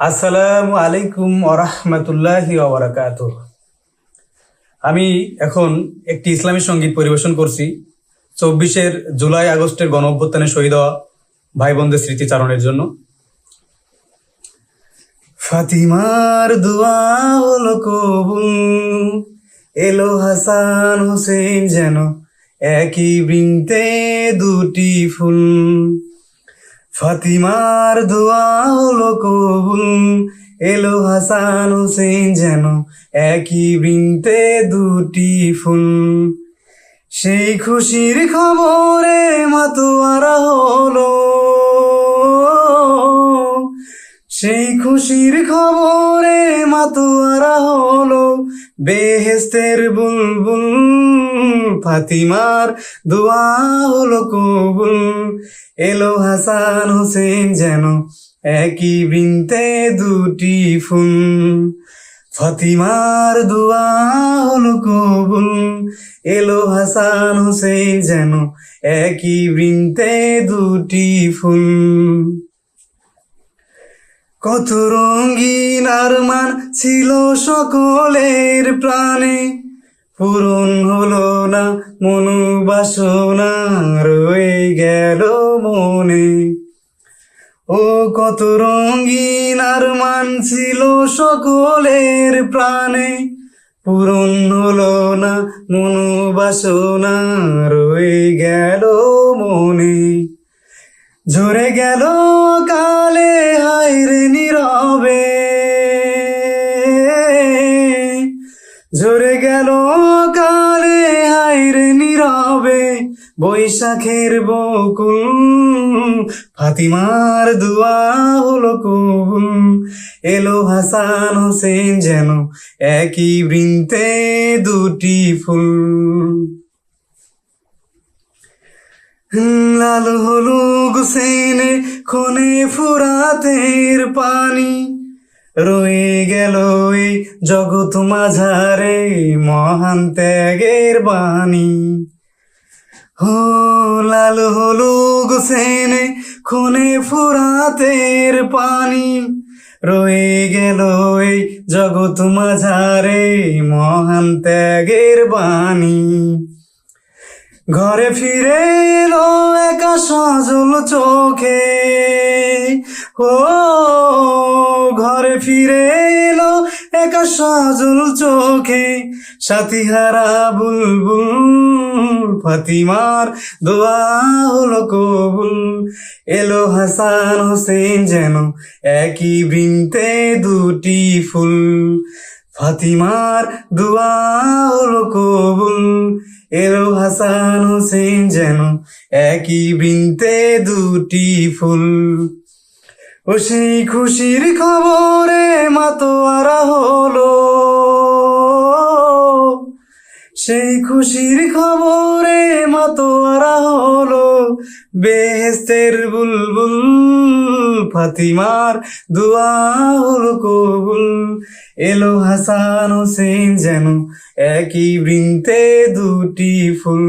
আসসালামু আলাইকুম ওরহমতুল্লাহ ওবরাকাত আমি এখন একটি ইসলামী সংগীত পরিবেশন করছি। চব্বিশের জুলাই আগস্টের গণ অভ্যুত্থানে শহীদ হওয়া ভাই বোনদের স্মৃতিচারণের জন্য। ফাতিমার দোয়া হলো কবুল, এলো হাসান হোসেন যেন একই বৃন্তে দুটি ফুল। ফাতিমার দোয়া হলো কবুল। এলো হাসান হোসেন যেন একই বৃন্তে দুটি ফুল। সেই খুশির খবরে মাতোয়ারা হলো। সেই খুশির খবরে মাতোয়ারা হলো বেহেস্তের বুলবুল, ফাতিমার দোয়া হলো কবুল। এলো হাসান হোসেন যেন একই বৃন্তে দুটি ফুল। ফাতিমার দোয়া হলো কবুল। এলো হাসান হোসেন যেন একই বৃন্তে দুটি ফুল। কত রঙিন আরমান ছিল সকলের প্রাণে। পূরণ হলো না, মনু বাসনা রয়ে গেল মনে। ও কত রঙিন আরমান ছিল সকলের প্রাণে। পূরণ হলো না, মনু বাসনা রয়ে গেল মনে। ঝরে গেল কালে হায়রে নীরবে। ঝরে গেল কালে হায়রে নীরবে। বৈশাখের বকুল, ফাতিমার দোয়া হলো কবুল। এলো হাসান হোসেন যেন একই বৃন্তে দুটি ফুল। লাল হলো গুসেনে খনে ফুরাতের পানি। রয়ে গেল জগৎ মাঝারে মহান ত্যাগের বাণী। হো লাল হলো গুসেনে খনে ফুরাতের পানি। রয়ে গেল জগৎ মাঝারে মহান ত্যাগের বাণী। ঘরে ফিরে এলো একা সজল চোখে। ও, ঘরে ফিরে এলো একা সজল চোখে। সাথীহারা বুলবুল, ফাতিমার দোয়া হলো কবুল। এলো হাসান হোসেন যেন একই বৃন্তে দুটি ফুল। ফাতিমার দোয়া কবুল। এলো হাসান হোসেন যেন একই বৃন্তে দুটি ফুল। ও সেই খুশির খবরে মাতোয়ারা হলো। সেই খুশির খবরে মাতোয়ারা হলো। বেহেস্তের বুলবুল ফাতিমার হলো কবুল। এলো হাসান হোসেন যেন একই বৃন্তে দুটি ফুল।